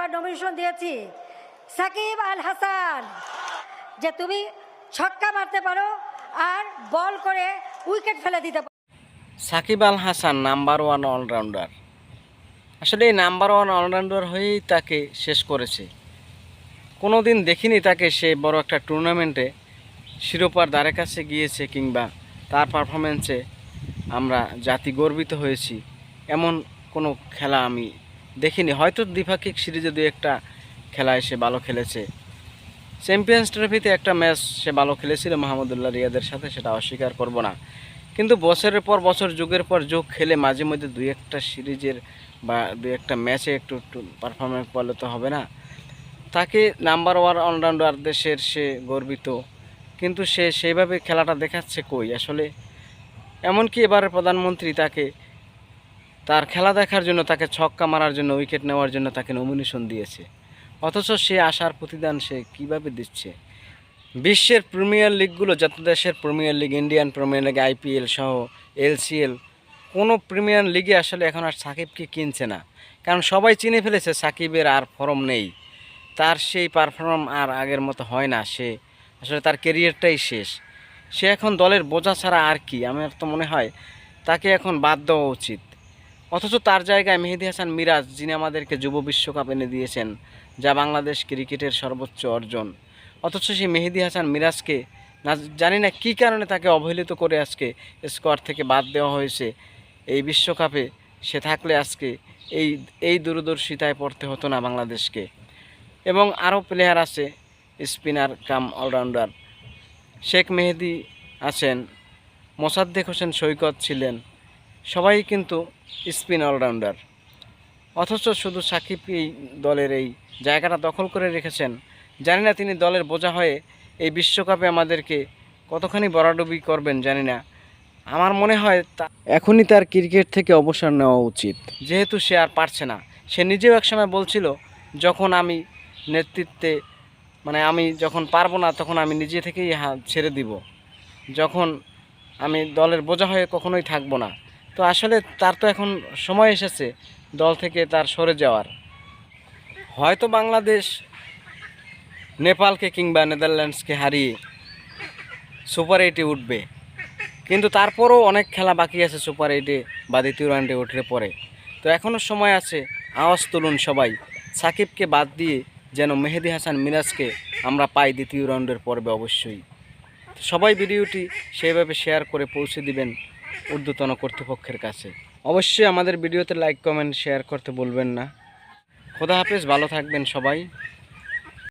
এবার নমিনেশন দিয়েছি। সাকিব আল হাসান যে তুমি ছক্কা মারতে পারো আর বল করে উইকেট ফেলে দিতে পারো। Shakib Al Hasan number one allrounder আসলে এই নাম্বার ওয়ান অলরাউন্ডার হয়েই তাকে শেষ করেছে। কোনো দিন দেখিনি তাকে সে বড় একটা টুর্নামেন্টে শিরোপার দ্বারে কাছে গিয়েছে কিংবা তার পারফরমেন্সে আমরা জাতি গর্বিত হয়েছি। এমন কোনো খেলা আমি দেখিনি। হয়তো দ্বিপাক্ষিক সিরিজে দু একটা খেলায় সে ভালো খেলেছে। চ্যাম্পিয়ন্স ট্রফিতে একটা ম্যাচ সে ভালো খেলেছিল মাহমুদুল্লাহ রিয়াদের সাথে, সেটা অস্বীকার করব না। কিন্তু বছরের পর বছর, যুগের পর যুগ খেলে মাঝে মধ্যে দুই একটা সিরিজের বা দুই একটা ম্যাচে একটু একটু পারফরমেন্স করলে তো হবে না। তাকে নাম্বার ওয়ান অলরাউন্ডার দেশের সে গর্বিত। কিন্তু সে সেইভাবে খেলাটা দেখাচ্ছে কই? আসলে এমনকি এবারের প্রধানমন্ত্রী তাকে তার খেলা দেখার জন্য তাকে ছক্কা মারার জন্য উইকেট নেওয়ার জন্য তাকে নমিনেশন দিয়েছে। অথচ সে আসার প্রতিদান সে কীভাবে দিচ্ছে? বিশ্বের প্রিমিয়ার লিগগুলো যত দেশের premier league Indian premier league IPL সহ এলসিএল কোনো প্রিমিয়ার লিগে আসলে এখন আর সাকিবকে কিনছে না। কারণ সবাই চিনে ফেলেছে সাকিবের আর ফর্ম নেই। তার সেই পারফর্ম আর আগের মতো হয় না। সে আসলে তার কেরিয়ারটাই শেষ। সে এখন দলের বোঝা ছাড়া আর কি? আমার তো মনে হয় তাকে এখন বাদ দেওয়া উচিত। অথচ তার জায়গায় মেহেদি হাসান মিরাজ, যিনি আমাদেরকে যুব বিশ্বকাপ এনে দিয়েছেন, যা বাংলাদেশ ক্রিকেটের সর্বোচ্চ অর্জন। অথচ সেই মেহেদি হাসান মিরাজকে না জানি না কী কারণে তাকে অবহেলিত করে আজকে স্কোয়াড থেকে বাদ দেওয়া হয়েছে। এই বিশ্বকাপে সে থাকলে আজকে এই এই দূরদর্শিতায় পড়তে হতো না বাংলাদেশকে। এবং আরও প্লেয়ার আছে, spinner cum allrounder. Sheikh Mehedi আছেন, মোসাদ্দেক হোসেন সৈকত ছিলেন সবাই কিন্তু স্পিন অলরাউন্ডার। অথচ শুধু সাকিব এই দলের এই জায়গাটা দখল করে রেখেছেন। জানি না তিনি দলের বোঝা হয়ে এই বিশ্বকাপে আমাদেরকে কতখানি বরাডুবি করবেন, জানি না। আমার মনে হয় তা এখনই তার ক্রিকেট থেকে অবসর নেওয়া উচিত। যেহেতু সে আর পারছে না। সে নিজেও একসময় বলছিল, যখন আমি নেতৃত্বে মানে আমি যখন পারব না, তখন আমি নিজে থেকেই ছেড়ে দিব। যখন আমি দলের বোঝা হয়ে কখনোই থাকব না। তো আসলে তার তো এখন সময় এসেছে দল থেকে তার সরে যাওয়ার। হয়তো বাংলাদেশ নেপালকে কিংবা নেদারল্যান্ডসকে হারিয়ে সুপার এইটে উঠবে। কিন্তু তারপরও অনেক খেলা বাকি আছে সুপার এইটে বা দ্বিতীয় রাউন্ডে উঠলে পরে তো এখনও সময় আছে আওয়াজ তুলুন সবাই। সাকিবকে বাদ দিয়ে যেন মেহেদি হাসান মিরাজকে আমরা পাই দ্বিতীয় রাউন্ডের পর্বে অবশ্যই। সবাই ভিডিওটি সেইভাবে শেয়ার করে পৌঁছে দিবেন। ঊর্ধ্বতন কর্তৃপক্ষের কাছে। অবশ্যই আমাদের ভিডিওতে লাইক কমেন্ট শেয়ার করতে বলবেন না। খোদা হাফেজ, ভালো থাকবেন সবাই।